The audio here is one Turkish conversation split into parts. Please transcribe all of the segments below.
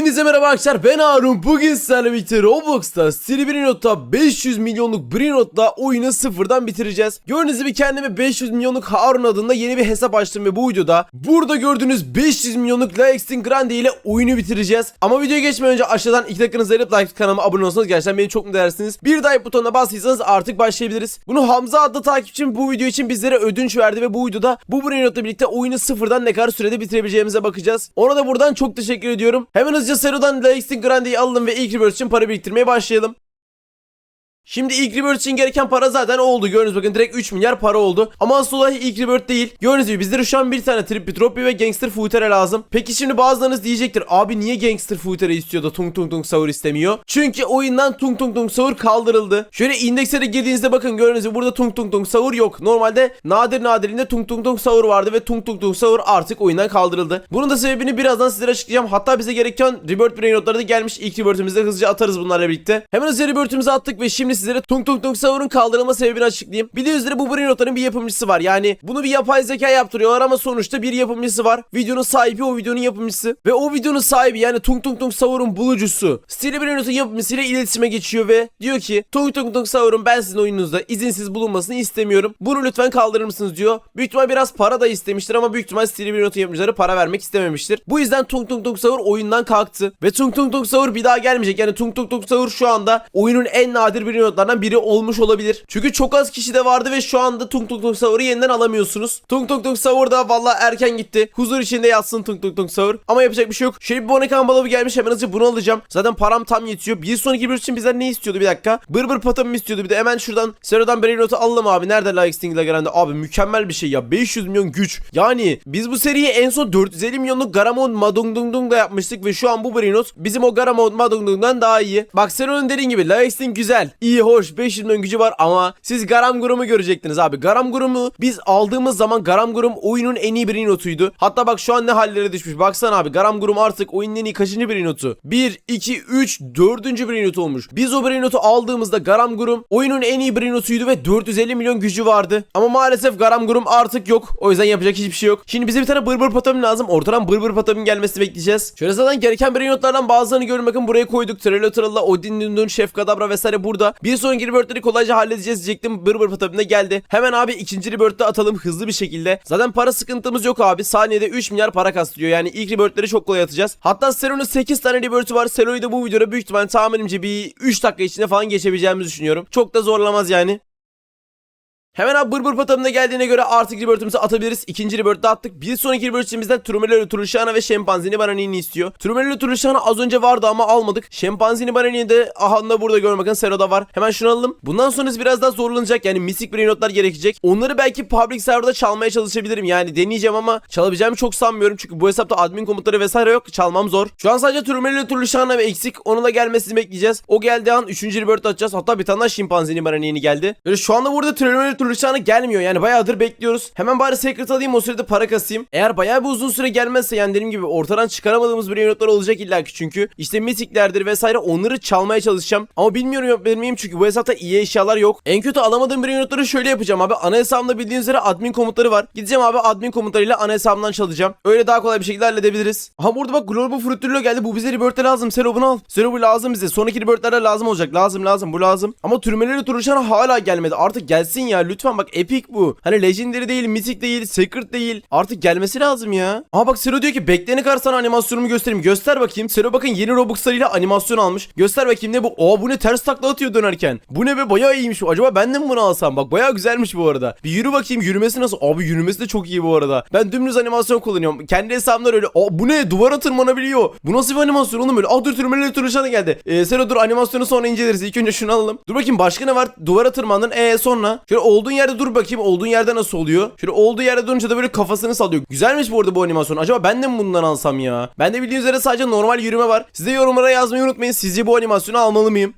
Hepinize merhaba arkadaşlar ben Harun bugün sizlerle birlikte Roblox'ta Stili Brainrot'ta 500 milyonluk Brainrot'la oyunu sıfırdan bitireceğiz. Gördüğünüz gibi kendime 500 milyonluk Harun adında yeni bir hesap açtım ve bu videoda burada gördüğünüz 500 milyonluk Laextin Grande ile oyunu bitireceğiz. Ama videoya geçmeden önce aşağıdan iki dakikanızı ayırıp like kanalıma abone olsanız gerçekten beni çok mutlu edersiniz. Bir like butonuna bastıysanız artık başlayabiliriz. Bunu Hamza adlı takipçim bu video için bizlere ödünç verdi ve bu videoda bu Brainrot'la birlikte oyunu sıfırdan ne kadar sürede bitirebileceğimize bakacağız. Ona da buradan çok teşekkür ediyorum. Hemen hızlıca Sero'dan Laextin Grande'yi alalım ve ilk rebirth için para biriktirmeye başlayalım. Şimdi ilk rebirth için gereken para zaten oldu. Gördüğünüz bakın direkt 3 milyar para oldu. Ama asıl olay ilk rebirth değil. Gördüğünüz gibi bizlere şu an bir tane Trippy Troppy ve Gangster Futere lazım. Peki şimdi bazılarınız diyecektir. Abi niye Gangster Futere istiyor da Tung Tung Tung Saur istemiyor? Çünkü oyundan Tung Tung Tung Saur kaldırıldı. Şöyle indekse de girdiğinizde bakın gördüğünüz gibi burada Tung Tung Tung Saur yok. Normalde nadir nadirinde Tung Tung Tung Saur vardı ve Tung Tung Tung Saur artık oyundan kaldırıldı. Bunun da sebebini birazdan sizlere açıklayacağım. Hatta bize gereken Rebirth Brain notları da gelmiş. İlk Rebirth'ümüzde hızlıca atarız bunlarla birlikte. Hemen hızlıca Rebirth'ümüzü attık ve şimdi sizlere Tung Tung Tung Saur'un kaldırılma sebebini açıklayayım. Bildiğiniz üzere bu Brain notların bir yapımcısı var. Yani bunu bir yapay zeka yaptırıyorlar ama sonuçta bir yapımcısı var. Videonun sahibi o videonun yapımcısı. Ve o videonun sahibi yani Tung Tung Tung Saur'un bulucusu. Stili Brain notun yapımcısıyla iletişime geçiyor ve diyor ki Tung Tung Tung Saur'un ben sizin oyununuzda izinsiz bulunmasını istemiyorum. Bunu lütfen kaldırır mısınız diyor. Büyük ihtimal biraz para da istemiştir ama büyük ihtimal Stili Brain notun yapımcıları para vermek istememiştir. Bu yüzden Tung Tung Tung Saur oyundan kalktı. Ve Tung Tung Tung Saur bir daha gelmeyecek. Yani Tung Tung Tung Saur şu anda oyunun en nadir Brain notlardan biri olmuş olabilir. Çünkü çok az kişi de vardı ve şu anda Tung Tung Tung Saur'u yeniden alamıyorsunuz. Tung Tung Tung Saur da valla erken gitti. Huzur içinde yatsın Tung Tung Tung Saur. Ama yapacak bir şey yok. Şöyle bir Bonekan balığı gelmiş hemen hızlıca bunu alacağım. Zaten param tam yetiyor. Bir sonraki bir için bizden ne istiyordu bir dakika. Bır bır patamı istiyordu bir de hemen şuradan Sero'dan Brain Note'u alalım abi. Nerede Like Sting'le Grande? Abi mükemmel bir şey ya. 500 milyon güç. Yani biz bu seriyi en son 450 milyonluk Garamond Madungdungdung'da yapmıştık ve şu an bu Brain Note bizim o Garamond Madungdung'dan daha iyi. Bak Sero'nun dediğin gibi Like Sting güzel. iyi hoş 500 milyon gücü var ama siz Garam Gurum'u görecektiniz abi. Garam Gurum'u biz aldığımız zaman Garam Gurum oyunun en iyi Brain Note'uydu. Hatta bak şu an ne hallere düşmüş. Baksana abi Garam Gurum artık oyunun en iyi kaçıncı Brain Note'u? 1, 2, 3, 4. Brain Note olmuş. Biz o Brain Note'u aldığımızda Garam Gurum oyunun en iyi Brain Note'uydu ve 450 milyon gücü vardı. Ama maalesef Garam Gurum artık yok. O yüzden yapacak hiçbir şey yok. Şimdi bize bir tane bırbır patamin lazım. Ortadan bırbır patamin gelmesini bekleyeceğiz. Şöyle zaten gereken Brain Note'lardan bazılarını görün bakın buraya koyduk. Trellotral'la Odin Dundun, Chef Kadabra vesaire burada. Bir sonraki rebirth'leri kolayca halledeceğiz diyecektim. Bırbır patamin de geldi. Hemen abi ikinci rebirth'te atalım hızlı bir şekilde. Zaten para sıkıntımız yok abi. Saniyede 3 milyar para kastırıyor. Yani ilk rebirth'leri çok kolay atacağız. Hatta Sero'nun 8 tane rebirth'ü var. Sero'yu da bu videoda büyük ihtimalle tahminimce bir 3 dakika içinde falan geçebileceğimizi düşünüyorum. Çok da zorlamaz yani. Hemen abi bırbır patamına geldiğine göre artık rebirth'ımızı atabiliriz. İkinci rebirth'de attık. Bir sonraki rebirth'imizden Trumelero Turuşana ve Şempanzini Bananini istiyor. Trumelero Turuşana az önce vardı ama almadık. Şempanzini Bananini de aha da burada görün bakın Sero'da var. Hemen şunu alalım. Bundan sonrası biraz daha zorlanacak. Yani mistik brain notlar gerekecek. Onları belki public serverda çalmaya çalışabilirim. Yani deneyeceğim ama çalabileceğimi çok sanmıyorum. Çünkü bu hesapta admin komutları vesaire yok. Çalmam zor. Şu an sadece Trumelero Turuşana ve eksik. Onun da gelmesini bekleyeceğiz. O geldiği an 3. rebirth atacağız. Hatta bir tane daha Şempanzini Bananini geldi. Böyle şu anda burada Trumelero Turuşana gelmiyor. Yani bayağıdır bekliyoruz. Hemen bari secret alayım o sırada para kasayım. Eğer bayağı bir uzun süre gelmezse yani dediğim gibi ortadan çıkaramadığımız brain notlar olacak illaki çünkü. İşte mitiklerdir vesaire onları çalmaya çalışacağım. Ama bilmiyorum yapabilir miyim çünkü bu hesapta iyi eşyalar yok. En kötü alamadığım brain notları şöyle yapacağım abi. Ana hesabımda bildiğiniz üzere admin komutları var. Gideceğim abi admin komutlarıyla ana hesabımdan çalacağım. Öyle daha kolay bir şekilde halledebiliriz. Aha burada bak Global Fruitullo geldi. Bu bize rebirth'e lazım. Sero bunu al. Sero bu lazım bize. Sonraki rebirth'lerde lazım olacak. Lazım lazım bu lazım. Ama türmeleri turuşan hala gelmedi. Artık gelsin ya. Lütfen bak epic bu. Hani legendary değil, mythic değil, secret değil. Artık gelmesi lazım ya. Ama bak Sero diyor ki bekleyene kadar sana animasyonumu göstereyim. Göster bakayım. Sero bakın yeni Robux'larıyla animasyon almış. Göster bakayım ne bu? Aa bu ne ters takla atıyor dönerken. Bu ne be bayağı iyiymiş. Acaba ben de mi bunu alsam? Bak bayağı güzelmiş bu arada. Bir yürü bakayım yürümesi nasıl? Abi yürümesi de çok iyi bu arada. Ben dümdüz animasyon kullanıyorum. Kendi hesabımda öyle. Aa bu ne? Duvara tırmanabiliyor. Bu nasıl bir animasyon oğlum böyle? Aa dur tırmanıyor tırmanıyor geldi. Ee, Sero dur animasyonu sonra inceleriz. İlk önce şunu alalım. Dur bakayım başka ne var? Duvara tırmandın. Ee sonra? Şöyle olduğun yerde dur bakayım. Olduğun yerde nasıl oluyor? Şöyle olduğu yerde durunca da böyle kafasını sallıyor. Güzelmiş bu arada bu animasyon. Acaba ben de mi bundan alsam ya? Ben de bildiğiniz üzere sadece normal yürüme var. Size yorumlara yazmayı unutmayın. Sizce bu animasyonu almalı mıyım?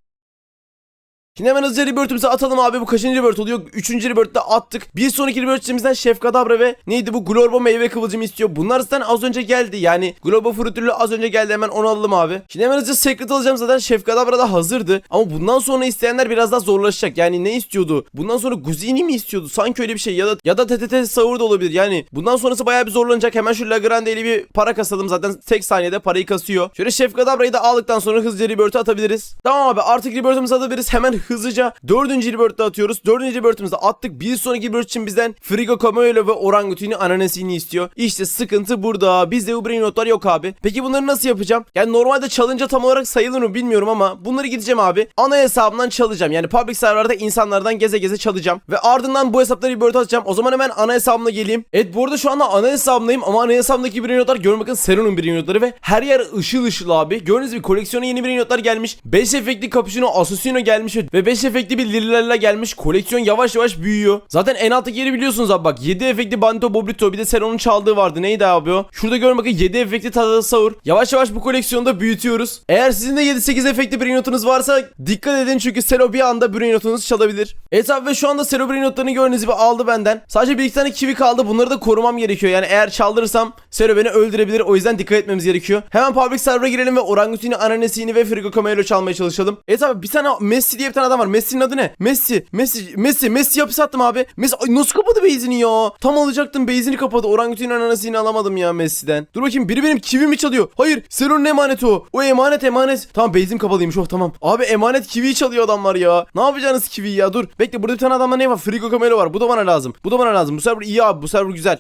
Şimdi hemen hızlıca rebirth'ümüzü atalım abi. Bu kaçıncı rebirth oluyor? Üçüncü rebirth'te attık. Bir sonraki rebirth'imizden Şef Kadabra ve neydi bu? Glorbo meyve kıvılcımı istiyor. Bunlar zaten az önce geldi. Yani Glorbo Fruitülü az önce geldi. Hemen onu alalım abi. Şimdi hemen hızlıca Secret alacağım zaten. Şef Kadabra da hazırdı. Ama bundan sonra isteyenler biraz daha zorlaşacak. Yani ne istiyordu? Bundan sonra Guzini mi istiyordu? Sanki öyle bir şey. Ya da ya da TTT Savur da olabilir. Yani bundan sonrası bayağı bir zorlanacak. Hemen şu Lagrande ile bir para kasalım. Zaten tek saniyede parayı kasıyor. Şöyle Şef Kadabra'yı da aldıktan sonra hızlıca rebirth'e atabiliriz. Tamam abi artık rebirth'ımızı atabiliriz. Hemen hızlıca dördüncü rebirth'te atıyoruz. Dördüncü rebirth'ımızı attık. Bir sonraki rebirth için bizden Frigo Camelo ve Orangutini ananasini istiyor. İşte sıkıntı burada. Bizde bu brain notlar yok abi. Peki bunları nasıl yapacağım? Yani normalde çalınca tam olarak sayılır mı bilmiyorum ama bunları gideceğim abi. Ana hesabımdan çalacağım. Yani public serverlarda insanlardan geze geze çalacağım. Ve ardından bu hesapları rebirth atacağım. O zaman hemen ana hesabıma geleyim. Evet bu arada şu anda ana hesabımdayım ama ana hesabımdaki brain notlar görün bakın Seron'un brain notları ve her yer ışıl ışıl abi. Gördüğünüz gibi koleksiyona yeni brain notlar gelmiş. 5 efektli Capuchino Assassino gelmiş ve 5 efektli bir Lililerla gelmiş. Koleksiyon yavaş yavaş büyüyor. Zaten en alttaki yeri biliyorsunuz abi bak 7 efektli Bandito Bobrito bir de Seron'un çaldığı vardı. Neydi abi o? Şurada görün bakın 7 efektli Tadada Saur. Yavaş yavaş bu koleksiyonu da büyütüyoruz. Eğer sizin de 7-8 efektli brain notunuz varsa dikkat edin çünkü Sero bir anda brain notunuzu çalabilir. Evet abi ve şu anda Sero brain notlarını gördüğünüz gibi aldı benden. Sadece bir iki tane kivi kaldı. Bunları da korumam gerekiyor. Yani eğer çaldırırsam Sero beni öldürebilir. O yüzden dikkat etmemiz gerekiyor. Hemen public server'a girelim ve Orangutini, Ananesini ve Frigo Camelo çalmaya çalışalım. Evet abi bir tane Messi diye bir tane adam var. Messi'nin adı ne? Messi, Messi, Messi, Messi hapis attım abi. Messi Ay, nasıl kapadı base'ini ya? Tam alacaktım base'ini kapadı. Orangutini, Ananesini alamadım ya Messi'den. Dur bakayım biri benim kivimi çalıyor. Hayır Sero'nun emaneti o. O emanet emanet. Tamam base'im kapalıymış oh tamam. Abi emanet kiviyi çalıyor adamlar ya. Ne yapacaksınız kiviyi ya? Dur. Bekle burada bir tane adamda ne var? Frigo Camelo var. Bu da bana lazım. Bu da bana lazım. Bu server iyi abi. Bu server güzel.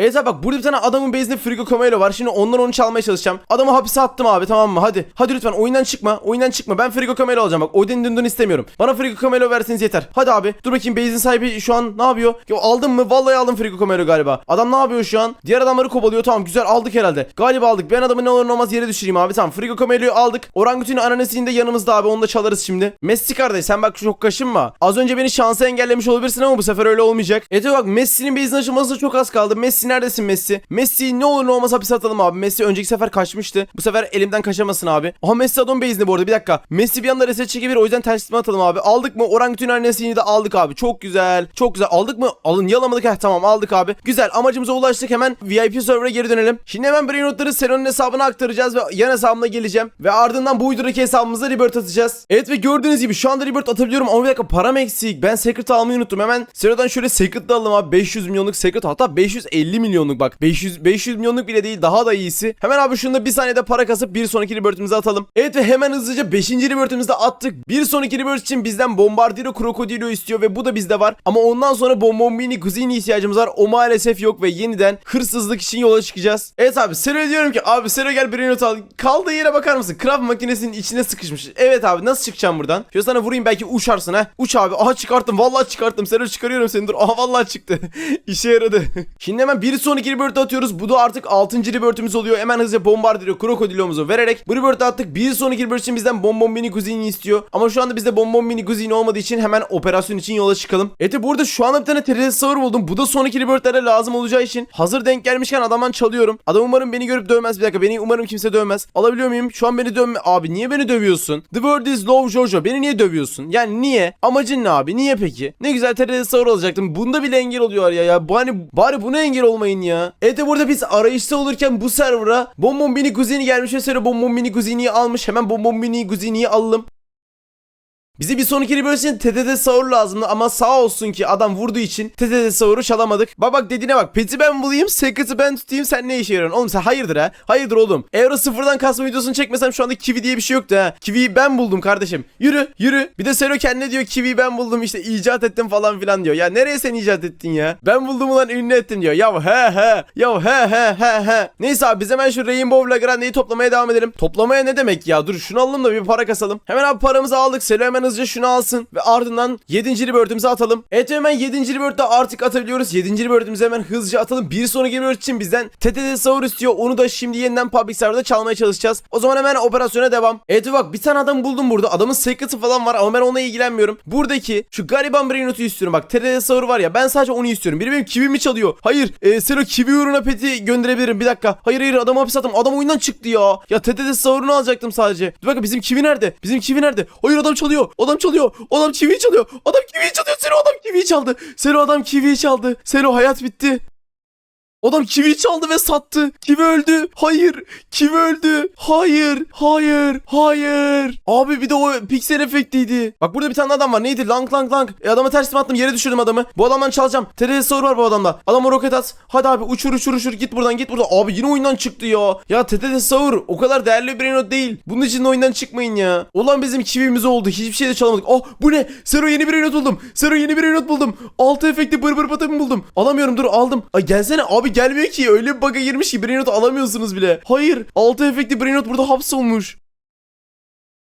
Abi bak burada bir tane adamın base'inde Frigo Camelo var. Şimdi ondan onu çalmaya çalışacağım. Adamı hapise attım abi tamam mı? Hadi. Hadi lütfen oyundan çıkma. Oyundan çıkma. Ben Frigo Camelo alacağım bak. Odin Dundun istemiyorum. Bana Frigo Camelo verseniz yeter. Hadi abi. Dur bakayım base'in sahibi şu an ne yapıyor? Ya aldım mı? Vallahi aldım Frigo Camelo galiba. Adam ne yapıyor şu an? Diğer adamları kovalıyor. Tamam güzel aldık herhalde. Galiba aldık. Ben adamı ne olur ne olmaz yere düşüreyim abi. Tamam Frigo Camelo'yu aldık. Orangutini ananasini de yanımızda abi. Onu da çalarız şimdi. Messi kardeş sen bak çok kaşınma. Az önce beni şansa engellemiş olabilirsin ama bu sefer öyle olmayacak. Evet bak Messi'nin base'in açılmasına çok az kaldı. Messi neredesin Messi? Messi ne olur ne olmaz hapise atalım abi. Messi önceki sefer kaçmıştı. Bu sefer elimden kaçamasın abi. Aha Messi adam base'inde bu arada bir dakika. Messi bir anda reset çekebilir o yüzden tersime atalım abi. Aldık mı? Orangutan annesini de aldık abi. Çok güzel. Çok güzel. Aldık mı? Alın niye alamadık? Heh tamam aldık abi. Güzel amacımıza ulaştık. Hemen VIP server'a geri dönelim. Şimdi hemen brain notları Seron'un hesabına aktaracağız ve yan hesabıma geleceğim. Ve ardından bu uyduraki hesabımıza rebirth atacağız. Evet ve gördüğünüz gibi şu anda rebirth atabiliyorum ama bir dakika param eksik. Ben secret almayı unuttum. Hemen Sero'dan şöyle secret alalım abi. 500 milyonluk secret hatta 550 milyonluk bak. 500 500 milyonluk bile değil daha da iyisi. Hemen abi şunu da bir saniyede para kasıp bir sonraki rebirth'imize atalım. Evet ve hemen hızlıca 5. rebirth'imizi attık. Bir sonraki rebirth için bizden Bombardiro Crocodilo istiyor ve bu da bizde var. Ama ondan sonra Bombombini Kuzini ihtiyacımız var. O maalesef yok ve yeniden hırsızlık için yola çıkacağız. Evet abi Sero diyorum ki abi Sero gel bir not al. Kaldığı yere bakar mısın? Craft makinesinin içine sıkışmış. Evet abi nasıl çıkacağım buradan? Şöyle sana vurayım belki uçarsın ha. Uç abi. Aha çıkarttım. Vallahi çıkarttım. Sero çıkarıyorum seni dur. Aha vallahi çıktı. İşe yaradı. Şimdi hemen bir sonraki rebirth atıyoruz. Bu da artık 6. rebirth'imiz oluyor. Hemen hızlıca Bombardiro Crocodilo'muzu vererek bu rebirth'ı attık. Bir sonraki rebirth için bizden Bombombini Kuzini istiyor. Ama şu anda bizde Bombombini Kuzini olmadığı için hemen operasyon için yola çıkalım. Evet burada şu anda bir tane Pterosaur buldum. Bu da sonraki rebirth'lere lazım olacağı için hazır denk gelmişken adamdan çalıyorum. Adam umarım beni görüp dövmez. Bir dakika beni umarım kimse dövmez. Alabiliyor muyum? Şu an beni dövme. Abi niye beni dövüyorsun? The word is love Jojo. Beni niye dövüyorsun? Yani niye? Amacın ne abi? Niye peki? Ne güzel Pterosaur alacaktım. Bunda bile engel oluyor ya ya. Bari, bari buna engel olmayın ya. Evet burada biz arayışta olurken bu server'a Bombombini Kuzini gelmiş ve sonra Bombombini Kuzini'yi almış. Hemen Bombombini Kuzini'yi alalım. Bize bir sonraki için TTT Saur lazımdı ama sağ olsun ki adam vurduğu için TTT Saur'u çalamadık. Bak bak dediğine bak. Pet'i ben bulayım, Secret'ı ben tutayım sen ne işe yarıyorsun? Oğlum sen hayırdır ha? Hayırdır oğlum. Eğer o sıfırdan kasma videosunu çekmesem şu anda Kiwi diye bir şey yoktu ha. Kiwi'yi ben buldum kardeşim. Yürü yürü. Bir de Sero kendine diyor Kiwi'yi ben buldum işte icat ettim falan filan diyor. Ya nereye sen icat ettin ya? Ben buldum ulan ünlü ettim diyor. Ya he he. Ya he he he he. Neyse abi biz hemen şu Rainbow Lagrande'yi toplamaya devam edelim. Toplamaya ne demek ya? Dur şunu alalım da bir para kasalım. Hemen abi paramızı aldık. Selo hemen hızlıca şunu alsın. Ve ardından 7. rebirth'imizi atalım. Evet hemen 7. rebirth'te artık atabiliyoruz. 7. rebirth'imizi hemen hızlıca atalım. Bir sonraki rebirth için bizden TTT Saur istiyor. Onu da şimdi yeniden public server'da çalmaya çalışacağız. O zaman hemen operasyona devam. Evet bak bir tane adam buldum burada. Adamın secret'ı falan var ama ben onunla ilgilenmiyorum. Buradaki şu gariban Brainrot'u istiyorum. Bak TTT Saur var ya ben sadece onu istiyorum. Biri benim kivimi çalıyor. Hayır. E, Sero kivi uğruna peti gönderebilirim. Bir dakika. Hayır hayır adamı hapis attım. Adam oyundan çıktı ya. Ya TTT Saur'unu alacaktım sadece. Dur bakın bizim kivi nerede? Bizim kivi nerede? Hayır adam çalıyor. Adam çalıyor. Adam kivi çalıyor. Adam kivi çalıyor. Selo adam kivi çaldı. Selo adam kivi çaldı. Selo hayat bitti. Adam kivi çaldı ve sattı. Kivi öldü. Hayır. Kivi öldü. Hayır. Hayır. Hayır. Abi bir de o piksel efektiydi. Bak burada bir tane adam var. Neydi? Lang lang lang. E, adama teslim attım. Yere düşürdüm adamı. Bu adamdan çalacağım. Soru var bu adamda. Adama roket at. Hadi abi uçur uçur uçur. Git buradan git buradan. Abi yine oyundan çıktı ya. Ya TTT Saur o kadar değerli bir not değil. Bunun için de oyundan çıkmayın ya. Olan bizim kivimiz oldu. Hiçbir şey de çalamadık. Oh bu ne? Sero yeni bir not buldum. Sero yeni bir not buldum. Altı efekti bır bır buldum. Alamıyorum dur aldım. Ay gelsene abi gelmiyor ki. Öyle bir bug'a girmiş ki brain not alamıyorsunuz bile. Hayır. Altı efekti brain not burada hapsolmuş.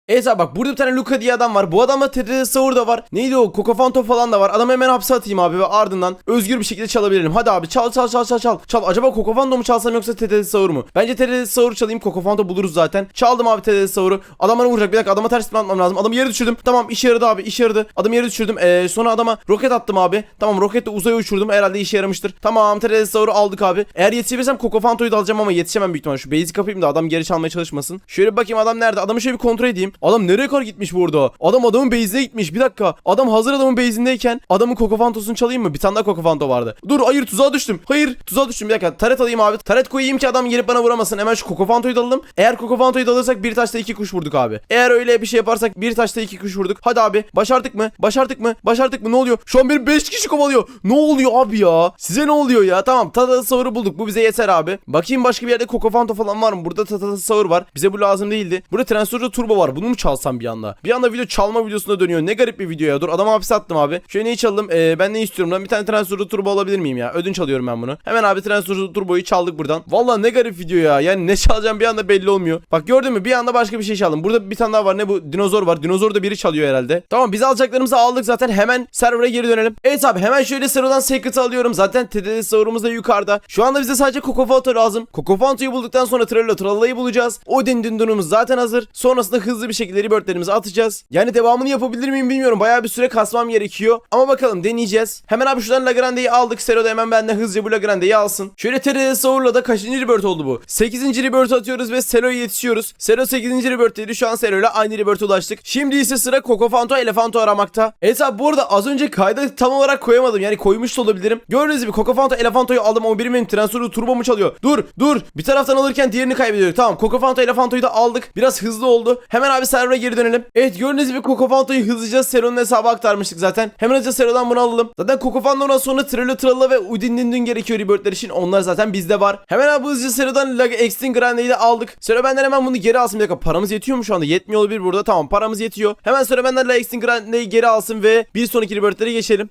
Evet abi bak burada bir tane Luka diye adam var. Bu adamda TTT Saur da var. Neydi o? Kokofanto falan da var. Adamı hemen hapse atayım abi ve ardından özgür bir şekilde çalabilirim. Hadi abi çal çal çal çal çal. Çal. Acaba Kokofanto mu çalsam yoksa TTT Saur mu? Bence TTT Saur çalayım. Kokofanto buluruz zaten. Çaldım abi TTT Saur'u. Adam bana vuracak. Bir dakika adama ters atmam lazım. Adamı yere düşürdüm. Tamam işe yaradı abi. işe yaradı. Adamı yere düşürdüm. Ee, sonra adama roket attım abi. Tamam roketle uzaya uçurdum. Herhalde işe yaramıştır. Tamam TTT Saur'u aldık abi. Eğer yetişebilirsem Kokofanto'yu da alacağım ama yetişemem büyük ihtimalle. Şu base'i kapayım da adam geri çalmaya çalışmasın. Şöyle bir bakayım adam nerede? Adamı şöyle bir kontrol edeyim. Adam nereye kadar gitmiş burada? Adam adamın base'ine gitmiş. Bir dakika. Adam hazır adamın base'indeyken adamın Kokofantos'unu çalayım mı? Bir tane daha Kokofanto vardı. Dur hayır tuzağa düştüm. Hayır tuzağa düştüm. Bir dakika. Taret alayım abi. Taret koyayım ki adam gelip bana vuramasın. Hemen şu Kokofanto'yu da alalım. Eğer Kokofanto'yu da alırsak bir taşta iki kuş vurduk abi. Eğer öyle bir şey yaparsak bir taşta iki kuş vurduk. Hadi abi. Başardık mı? Başardık mı? Başardık mı? Ne oluyor? Şu an benim 5 kişi kovalıyor. Ne oluyor abi ya? Size ne oluyor ya? Tamam. Savuru bulduk. Bu bize yeter abi. Bakayım başka bir yerde Kokofanto falan var mı? Burada savur var. Bize bu lazım değildi. Burada Transformer Turbo var. Bunu mu çalsam bir anda? Bir anda video çalma videosuna dönüyor. Ne garip bir video ya. Dur adamı hapse attım abi. Şöyle neyi çaldım? Ee, ben ne istiyorum lan? Bir tane Transformer Turbo alabilir miyim ya? Ödünç alıyorum ben bunu. Hemen abi Transformer Turbo'yu çaldık buradan. Vallahi ne garip video ya. Yani ne çalacağım bir anda belli olmuyor. Bak gördün mü? Bir anda başka bir şey çaldım. Burada bir tane daha var. Ne bu? Dinozor var. Dinozor da biri çalıyor herhalde. Tamam biz alacaklarımızı aldık zaten. Hemen server'a geri dönelim. Evet abi hemen şöyle server'dan Secret'ı alıyorum. Zaten TDD server'ımız da yukarıda. Şu anda bize sadece Kokofanto lazım. Kokofanto'yu bulduktan sonra Trello Tralla'yı bulacağız. Odin Dindun'umuz zaten hazır. Sonrasında hızlı bir şekilde rebirthlerimizi atacağız. Yani devamını yapabilir miyim bilmiyorum. Bayağı bir süre kasmam gerekiyor. Ama bakalım deneyeceğiz. Hemen abi şuradan Lagrande'yi aldık. Sero da hemen benden hızlıca bu Lagrande'yi alsın. Şöyle TRD Sour'la da kaçıncı rebirth oldu bu? 8. rebirth atıyoruz ve Sero'ya yetişiyoruz. Sero 8. rebirth'teydi. Şu an Sero'yla aynı rebirth'e ulaştık. Şimdi ise sıra Kokofanto Elefanto aramakta. Evet abi bu arada az önce kayda tam olarak koyamadım. Yani koymuş da olabilirim. Gördüğünüz gibi Kokofanto Elefanto'yu aldım ama biri benim transferı turbo mu çalıyor? Dur dur. Bir taraftan alırken diğerini kaybediyor. Tamam Kokofanto Elefanto'yu da aldık. Biraz hızlı oldu. Hemen abi server'a geri dönelim. Evet gördüğünüz gibi Kokofanto'yu hızlıca Sero'nun hesabı aktarmıştık zaten. Hemen hızlıca Sero'dan bunu alalım. Zaten Kokofanto'dan sonra Trello Tralla ve Udin Dindin gerekiyor rebirthler için. Onlar zaten bizde var. Hemen abi hızlıca Sero'dan Lag Extinct Grande'yi de aldık. Sero benden hemen bunu geri alsın. Bir dakika paramız yetiyor mu şu anda? Yetmiyor olabilir burada. Tamam paramız yetiyor. Hemen Sero benden Lag Extinct Grande'yi geri alsın ve bir sonraki rebirthleri geçelim.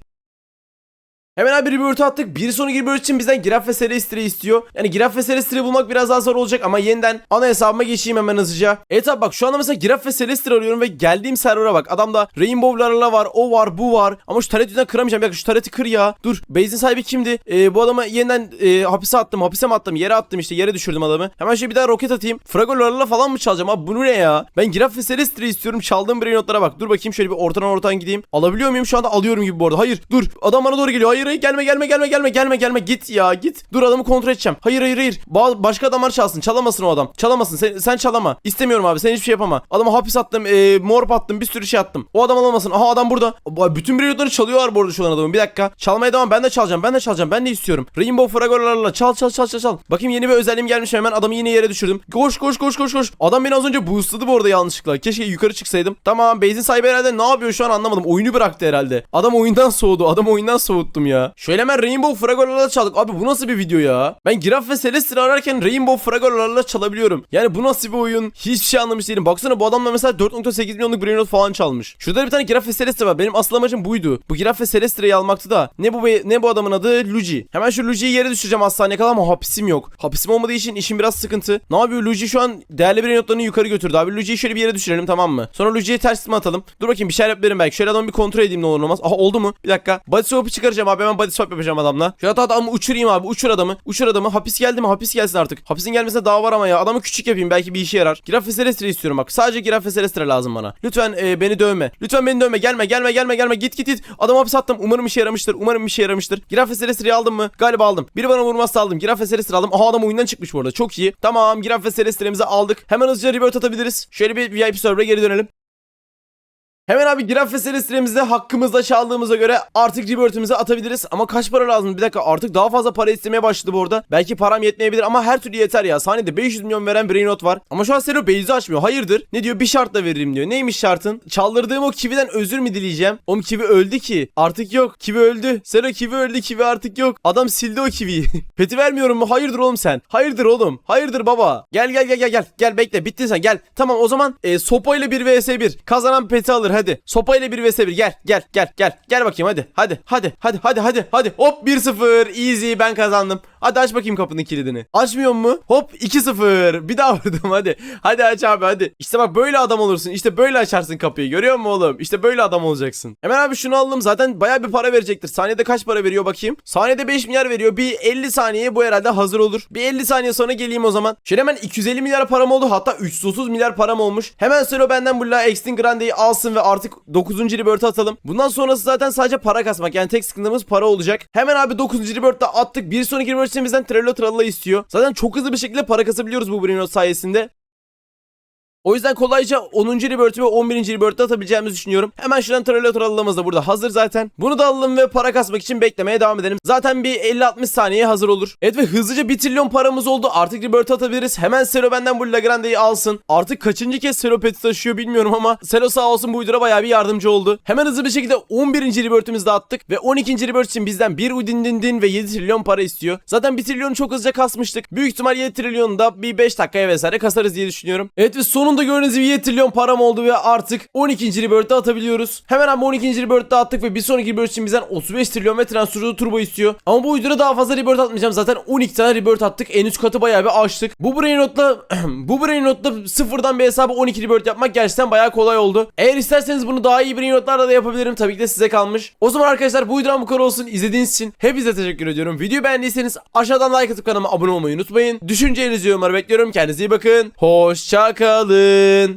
Hemen abi rebirth attık. Bir sonraki rebirth için bizden Giraf ve Celestre istiyor. Yani Giraf ve Celestre bulmak biraz daha zor olacak ama yeniden ana hesabıma geçeyim hemen hızlıca. Evet abi bak şu anda mesela Giraf ve Celestre arıyorum ve geldiğim server'a bak. Adamda Rainbow'larla var, o var, bu var. Ama şu taret yüzünden kıramayacağım. Bir dakika şu tareti kır ya. Dur. Base'in sahibi kimdi? Ee, bu adamı yeniden e, hapise attım. Hapise mi attım? Yere attım işte. Yere düşürdüm adamı. Hemen şöyle bir daha roket atayım. Fragollarla falan mı çalacağım abi? Bu ne ya? Ben Giraf ve Celestre istiyorum. Çaldığım brain notlara bak. Dur bakayım şöyle bir ortadan ortadan gideyim. Alabiliyor muyum? Şu anda alıyorum gibi bu arada. Hayır. Dur. Adam bana doğru geliyor. Hayır hayır gelme gelme gelme gelme gelme gelme git ya git. Dur adamı kontrol edeceğim. Hayır hayır hayır. Ba- başka adamlar çalsın. Çalamasın o adam. Çalamasın. Sen, sen çalama. İstemiyorum abi. Sen hiçbir şey yapama. Adamı hapis attım. E, morp attım. Bir sürü şey attım. O adam alamasın. Aha adam burada. Bütün periodları çalıyorlar bu arada şu an adamın. Bir dakika. Çalmaya devam. Ben de çalacağım. Ben de çalacağım. Ben de istiyorum. Rainbow fragorlarla çal çal çal çal çal. Bakayım yeni bir özelliğim gelmiş mi? hemen adamı yine yere düşürdüm. Koş koş koş koş koş. Adam beni az önce boostladı bu arada yanlışlıkla. Keşke yukarı çıksaydım. Tamam. Base'in sahibi herhalde ne yapıyor şu an anlamadım. Oyunu bıraktı herhalde. Adam oyundan soğudu. Adam oyundan soğuttum ya. Şöyle hemen Rainbow fragorlarla çaldık. Abi bu nasıl bir video ya? Ben Giraf ve Celestia ararken Rainbow fragorlarla çalabiliyorum. Yani bu nasıl bir oyun? Hiçbir şey anlamış değilim. Baksana bu adamla mesela 4.8 milyonluk Brainrot falan çalmış. Şurada bir tane Giraf ve Celestia var. Benim asıl amacım buydu. Bu Giraf ve Celestia'yı almaktı da. Ne bu ne bu adamın adı? Luigi. Hemen şu Luigi'yi yere düşüreceğim hastaneye kadar ama hapisim yok. Hapisim olmadığı için işim biraz sıkıntı. Ne yapıyor? Luigi şu an değerli Brainrot'larını yukarı götürdü abi. Luigi'yi şöyle bir yere düşürelim tamam mı? Sonra Luigi'yi ters mi atalım? Dur bakayım bir şeyler yapabilirim belki. Şöyle adamı bir kontrol edeyim ne olur olmaz. Aha oldu mu? Bir dakika. Body swap'ı çıkaracağım abi. Hemen body swap yapacağım adamla. Şu hatta adamı uçurayım abi. Uçur adamı. Uçur adamı. Hapis geldi mi? Hapis gelsin artık. Hapisin gelmesine daha var ama ya. Adamı küçük yapayım. Belki bir işe yarar. Giraf ve Celestia istiyorum bak. Sadece Giraf ve Celestia lazım bana. Lütfen e, beni dövme. Lütfen beni dövme. Gelme gelme gelme gelme. Git git git. Adamı hapis attım. Umarım işe yaramıştır. Umarım işe yaramıştır. Giraf ve Celestia'yı aldım mı? Galiba aldım. Biri bana vurmazsa aldım. Giraf ve Celestia aldım. Aha adam oyundan çıkmış bu arada. Çok iyi. Tamam. Giraf ve Celestia'mizi aldık. Hemen hızlıca rebirth atabiliriz. Şöyle bir VIP server'a geri dönelim. Hemen abi Giraffe serislerimizde hakkımızda çaldığımıza göre artık Rebirth'ümüze atabiliriz. Ama kaç para lazım? Bir dakika artık daha fazla para istemeye başladı bu arada. Belki param yetmeyebilir ama her türlü yeter ya. Saniyede 500 milyon veren Brainrot var. Ama şu an Sero base'i açmıyor. Hayırdır? Ne diyor? Bir şartla veririm diyor. Neymiş şartın? Çaldırdığım o Kiwi'den özür mü dileyeceğim? Oğlum Kiwi öldü ki. Artık yok. Kiwi öldü. Sero Kiwi öldü. Kiwi artık yok. Adam sildi o Kiwi'yi. Peti vermiyorum mu? Hayırdır oğlum sen? Hayırdır oğlum? Hayırdır baba? Gel gel gel gel gel. Gel bekle. Bittin sen. Gel. Tamam o zaman e, sopayla 1 vs 1. Kazanan peti alır hadi. Sopayla 1 vs 1. Gel gel gel gel. Gel bakayım hadi. Hadi hadi hadi hadi hadi hadi. Hop 1-0. Easy ben kazandım. Hadi aç bakayım kapının kilidini. Açmıyor mu? Hop 2-0. Bir daha vurdum hadi. Hadi aç abi hadi. İşte bak böyle adam olursun. İşte böyle açarsın kapıyı. Görüyor musun oğlum? İşte böyle adam olacaksın. Hemen abi şunu aldım. Zaten baya bir para verecektir. Saniyede kaç para veriyor bakayım. Saniyede 5 milyar veriyor. Bir 50 saniyeye bu herhalde hazır olur. Bir 50 saniye sonra geleyim o zaman. Şöyle hemen 250 milyar param oldu. Hatta 330 milyar param olmuş. Hemen Selo benden bu La Extin Grande'yi alsın ve artık 9. Rebirth'e atalım. Bundan sonrası zaten sadece para kasmak. Yani tek sıkıntımız para olacak. Hemen abi 9. Rebirth'te attık. Bir sonraki Rebirth bizden Trello Tralala istiyor. Zaten çok hızlı bir şekilde para kasabiliyoruz bu Brino sayesinde. O yüzden kolayca 10. Rebirth'ü ve 11. Rebirth'te atabileceğimizi düşünüyorum. Hemen şuradan Trello Tralala'mız da burada hazır zaten. Bunu da alalım ve para kasmak için beklemeye devam edelim. Zaten bir 50-60 saniye hazır olur. Evet ve hızlıca 1 trilyon paramız oldu. Artık Rebirth'e atabiliriz. Hemen Selo benden bu Lagrande'yi alsın. Artık kaçıncı kez Selo peti taşıyor bilmiyorum ama Selo sağ olsun bu uydura bayağı bir yardımcı oldu. Hemen hızlı bir şekilde 11. Rebirth'ümüzü de attık ve 12. Rebirth için bizden 1 udin din din ve 7 trilyon para istiyor. Zaten 1 trilyonu çok hızlıca kasmıştık. Büyük ihtimal 7 trilyonu da bir 5 dakikaya vesaire kasarız diye düşünüyorum. Evet ve sonunda gördüğünüz gibi 7 trilyon param oldu ve artık 12. Rebirth'te atabiliyoruz. Hemen ama 12. Rebirth'te attık ve bir sonraki Rebirth için bizden 35 trilyon ve transferı turbo istiyor. Ama bu uydura daha fazla Rebirth atmayacağım. Zaten 12 tane Rebirth attık. En üst katı bayağı bir açtık. Bu Brain Note'la bu Brain Note'la sıfırdan bir hesabı 12 Rebirth yapmak gerçekten bayağı kolay oldu. Eğer isterseniz bunu daha iyi Brain Note'larla da yapabilirim. Tabii ki de size kalmış. O zaman arkadaşlar bu uyduran bu kadar olsun. İzlediğiniz için hepinize teşekkür ediyorum. Videoyu beğendiyseniz aşağıdan like atıp kanalıma abone olmayı unutmayın. Düşüncelerinizi yorumlara bekliyorum. Kendinize iyi bakın. Hoşça kalın.